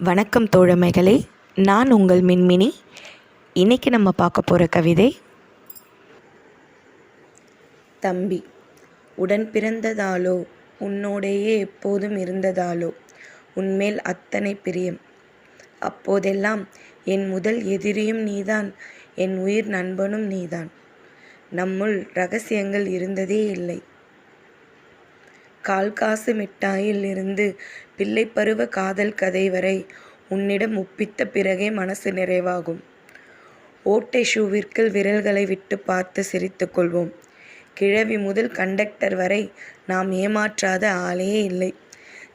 வணக்கம் தோழமைகளே நான் உங்கள் மின்மினி. இன்னைக்கு நம்ம பார்க்க போகிற கவிதை தம்பி உடன் பிறந்ததாலோ உன்னோடையே எப்போதும் இருந்ததாலோ உன்மேல் அத்தனை பிரியம். அப்போதெல்லாம் என் முதல் எதிரியும் நீதான் என் உயிர் நண்பனும் நீதான். நம்முள் ரகசியங்கள் இருந்ததே இல்லை. கால்காசு மிட்டாயில் இருந்து பிள்ளைப்பருவ காதல் கதை வரை உன்னிடம் ஒப்பித்த பிறகே மனசு நிறைவாகும். ஓட்டை ஷூவிற்குள் விரல்களை விட்டு பார்த்து சிரித்து கொள்வோம். கிழவி முதல் கண்டக்டர் வரை நாம் ஏமாற்றாத ஆளே இல்லை.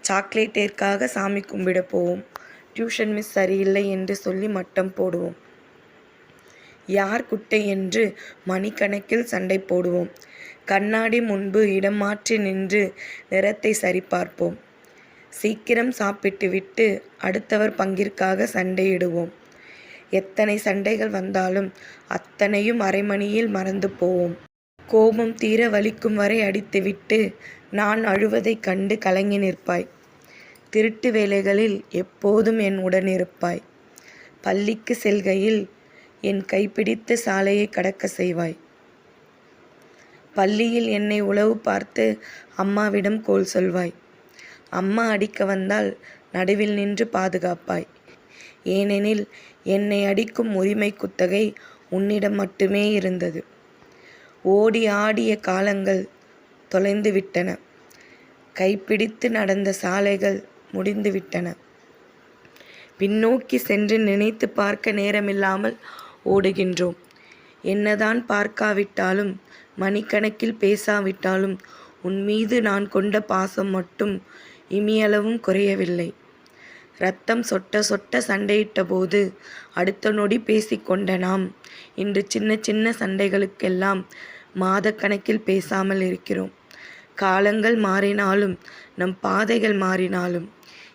சாக்லேட்டிற்காக சாமி கும்பிட போவோம். டியூஷன் மிஸ் சரியில்லை என்று சொல்லி மட்டம் போடுவோம். யார் குட்டை என்று மணிக்கணக்கில் சண்டை போடுவோம். கண்ணாடி முன்பு இடம் மாற்றி நின்று நிறத்தை சரிபார்ப்போம். சீக்கிரம் சாப்பிட்டுவிட்டு அடுத்தவர் பங்கிற்காக சண்டையிடுவோம். எத்தனை சண்டைகள் வந்தாலும் அத்தனையும் அரைமணியில் மறந்து போவோம். கோபம் தீர வலிக்கும் வரை அடித்துவிட்டு நான் அழுவதைக் கண்டு கலங்கி நிற்பாய். திருட்டு வேலைகளில் எப்போதும் என் உடன் இருப்பாய். பள்ளிக்கு செல்கையில் என் கைப்பிடித்து சாலையை கடக்க செய்வாய். பள்ளியில் என்னை உளவு பார்த்து அம்மாவிடம் கோல் சொல்வாய். அம்மா அடிக்க வந்தால் நடுவில் நின்று பாதுகாப்பாய். ஏனெனில் என்னை அடிக்கும் உரிமை குத்தகை உன்னிடம் மட்டுமே இருந்தது. ஓடி ஆடிய காலங்கள் தொலைந்து விட்டன. கைப்பிடித்து நடந்த சாலைகள் முடிந்து விட்டன. பின்னோக்கி சென்று நினைத்து பார்க்க நேரமில்லாமல் ஓடுகின்றோம். என்னதான் பார்க்காவிட்டாலும் மணிக்கணக்கில் பேசாவிட்டாலும் உன் மீது நான் கொண்ட பாசம் மட்டும் இமியளவும் குறையவில்லை. ரத்தம் சொட்ட சொட்ட சண்டையிட்ட போது அடுத்த நொடி பேசிக்கொண்ட நாம் இன்று சின்ன சின்ன சண்டைகளுக்கெல்லாம் மாதக்கணக்கில் பேசாமல் இருக்கிறோம். காலங்கள் மாறினாலும் நம் பாதைகள் மாறினாலும்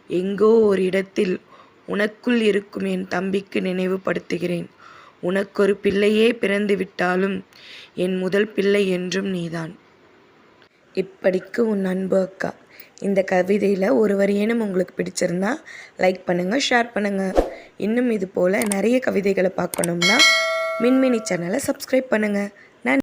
எங்கோ ஒரு இடத்தில் உனக்குள் இருக்கும் என் தம்பிக்கு நினைவுபடுத்துகிறேன். உனக்கொரு பிள்ளையே பிறந்து விட்டாலும் என் முதல் பிள்ளை என்றும் நீதான். இப்படிக்கு உன் அன்பு அக்கா. இந்த கவிதையில் ஒரு வரியேனும் உங்களுக்கு பிடிச்சிருந்தா லைக் பண்ணுங்கள் ஷேர் பண்ணுங்கள் இன்னும் இது போல் நிறைய கவிதைகளை பார்க்கணும்னா மின்மினி சேனலை சப்ஸ்கிரைப் பண்ணுங்கள்